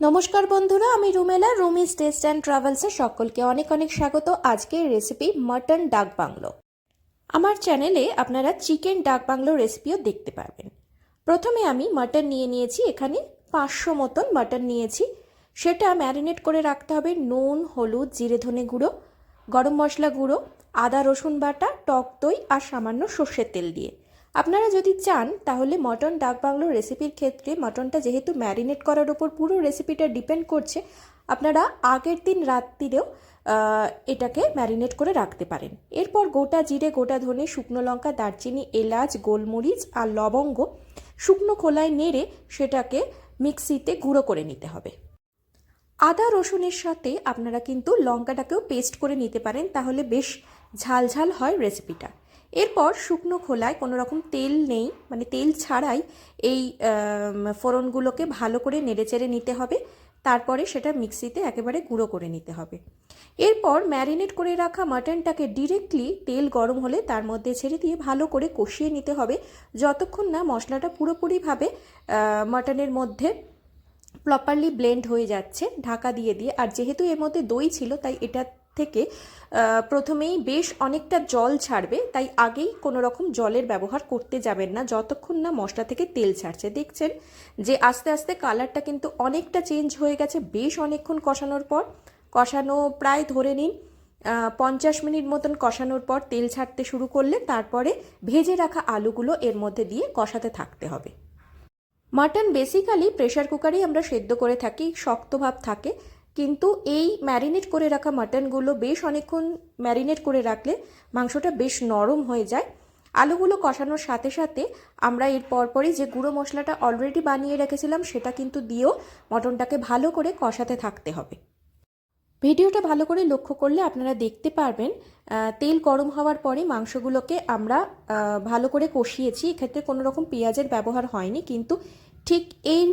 নমস্কার বন্ধুরা, আমি রুমেলা রুমিস টেস্ট অ্যান্ড ট্রাভেলসে সকলকে অনেক অনেক স্বাগত। আজকের রেসিপি মাটন ডাক বাংলো। আমার চ্যানেলে আপনারা চিকেন ডাক বাংলো রেসিপিও দেখতে পারবেন। প্রথমে আমি মাটন নিয়ে নিয়েছি, এখানে পাঁচশো মতন মাটন নিয়েছি। সেটা ম্যারিনেট করে রাখতে হবে নুন, হলুদ, জিরে, ধনে গুঁড়ো, গরম মশলা গুঁড়ো, আদা, রসুন বাটা, টক দই আর সামান্য সর্ষের তেল দিয়ে। আপনারা যদি চান, তাহলে মটন ডাক বাংলোর রেসিপির ক্ষেত্রে মটনটা যেহেতু ম্যারিনেট করার ওপর পুরো রেসিপিটা ডিপেন্ড করছে, আপনারা আগের দিন রাত্রিরেও এটাকে ম্যারিনেট করে রাখতে পারেন। এরপর গোটা জিরে, গোটা ধনে, শুকনো লঙ্কা, দারচিনি, এলাচ, গোলমরিচ আর লবঙ্গ শুকনো খোলায় নেড়ে সেটাকে মিক্সিতে গুঁড়ো করে নিতে হবে। আদা, রসুনের সাথে আপনারা কিন্তু লঙ্কাটাকেও পেস্ট করে নিতে পারেন, তাহলে বেশ ঝাল ঝাল হয় রেসিপিটা। এরপর শুকনো খোলায় কোনো রকম তেল নেই মানে তেল ছাড়াই এই ফোড়নগুলোকে ভালো করে নেড়েচেড়ে নিতে হবে। তারপরে সেটা মিক্সিতে একেবারে গুঁড়ো করে নিতে হবে। এরপর ম্যারিনেট করে রাখা মাটনটাকে ডিরেক্টলি তেল গরম হলে তার মধ্যে ছেড়ে দিয়ে ভালো করে কষিয়ে নিতে হবে। যতক্ষণ না মশলাটা পুরোপুরিভাবে মাটনের মধ্যে প্রপারলি ব্লেন্ড হয়ে যাচ্ছে, ঢাকা দিয়ে দিয়ে। আর যেহেতু এর মধ্যে দই ছিল, তাই এটা থেকে প্রথমেই বেশ অনেকটা জল ছাড়বে, তাই আগেই কোনো রকম জলের ব্যবহার করতে যাবেন না, যতক্ষণ না মশলা থেকে তেল ছাড়ছে। দেখছেন যে আস্তে আস্তে কালারটা কিন্তু অনেকটা চেঞ্জ হয়ে গেছে, বেশ অনেকক্ষণ কষানোর পর। কষানো প্রায় ধরে নিন পঞ্চাশ মিনিট মতন কষানোর পর তেল ছাড়তে শুরু করলে তারপরে ভেজে রাখা আলুগুলো এর মধ্যে দিয়ে কষাতে থাকতে হবে। মাটন বেসিক্যালি প্রেশার কুকারেই আমরা সেদ্ধ করে থাকি, শক্ত ভাব থাকে। কিন্তু এই ম্যারিনেট করে রাখা মাটনগুলো বেশ অনেকক্ষণ ম্যারিনেট করে রাখলে মাংসটা বেশ নরম হয়ে যায়। আলুগুলো কষানোর সাথে সাথে আমরা এর পরপরই যে গুঁড়ো মশলাটা অলরেডি বানিয়ে রেখেছিলাম সেটা কিন্তু দিয়েও মটনটাকে ভালো করে কষাতে থাকতে হবে। ভিডিওটা ভালো করে লক্ষ্য করলে আপনারা দেখতে পারবেন তেল গরম হওয়ার পরে মাংসগুলোকে আমরা ভালো করে কষিয়েছি। এক্ষেত্রে কোনো রকম পেঁয়াজের ব্যবহার হয়নি, কিন্তু ঠিক এই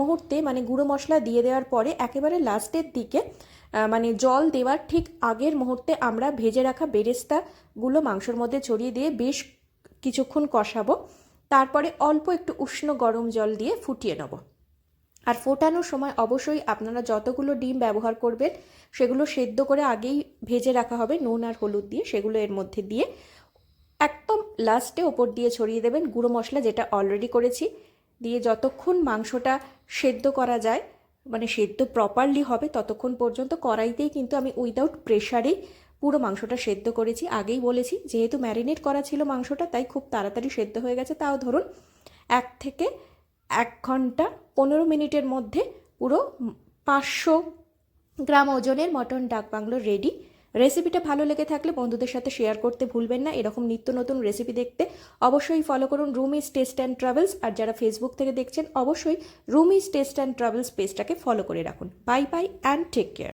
মুহূর্তে মানে গুঁড়ো মশলা দিয়ে দেওয়ার পরে একেবারে লাস্টের দিকে মানে জল দেওয়ার ঠিক আগের মুহূর্তে আমরা ভেজে রাখা বেরেস্তাগুলো মাংসর মধ্যে ছড়িয়ে দিয়ে বেশ কিছুক্ষণ কষাবো। তারপরে অল্প একটু উষ্ণ গরম জল দিয়ে ফুটিয়ে নেব। আর ফোটানোর সময় অবশ্যই আপনারা যতগুলো ডিম ব্যবহার করবেন, সেগুলো সেদ্ধ করে আগেই ভেজে রাখা হবে, নুন আর হলুদ দিয়ে সেগুলো এর মধ্যে দিয়ে। একদম লাস্টে ওপর দিয়ে ছড়িয়ে দেবেন গুঁড়ো মশলা যেটা অলরেডি করেছি। দিয়ে যতক্ষণ মাংসটা সেদ্ধ করা যায় মানে সেদ্ধ প্রপারলি হবে ততক্ষণ পর্যন্ত কড়াইতেই কিন্তু আমি উইদাউট প্রেশারেই পুরো মাংসটা সেদ্ধ করেছি। আগেই বলেছি, যেহেতু ম্যারিনেট করা ছিল মাংসটা, তাই খুব তাড়াতাড়ি সেদ্ধ হয়ে গেছে। তাও ধরুন, এক থেকে এক ঘণ্টা, পনেরো মিনিটের মধ্যে পুরো পাঁচশো গ্রাম ওজনের মটন ডাক বাংলো রেডি রেসিপিটা ভালো লেগে থাকলে বন্ধুদের সাথে শেয়ার করতে ভুলবেন না। এরকম নিত্য নতুন রেসিপি দেখতে অবশ্যই ফলো করুন রুমিস টেস্ট অ্যান্ড ট্রাভেলস আর যারা ফেসবুক থেকে দেখছেন, অবশ্যই রুমিস টেস্ট অ্যান্ড ট্রাভেলস পেজটাকে ফলো করে রাখুন। Bye bye and take care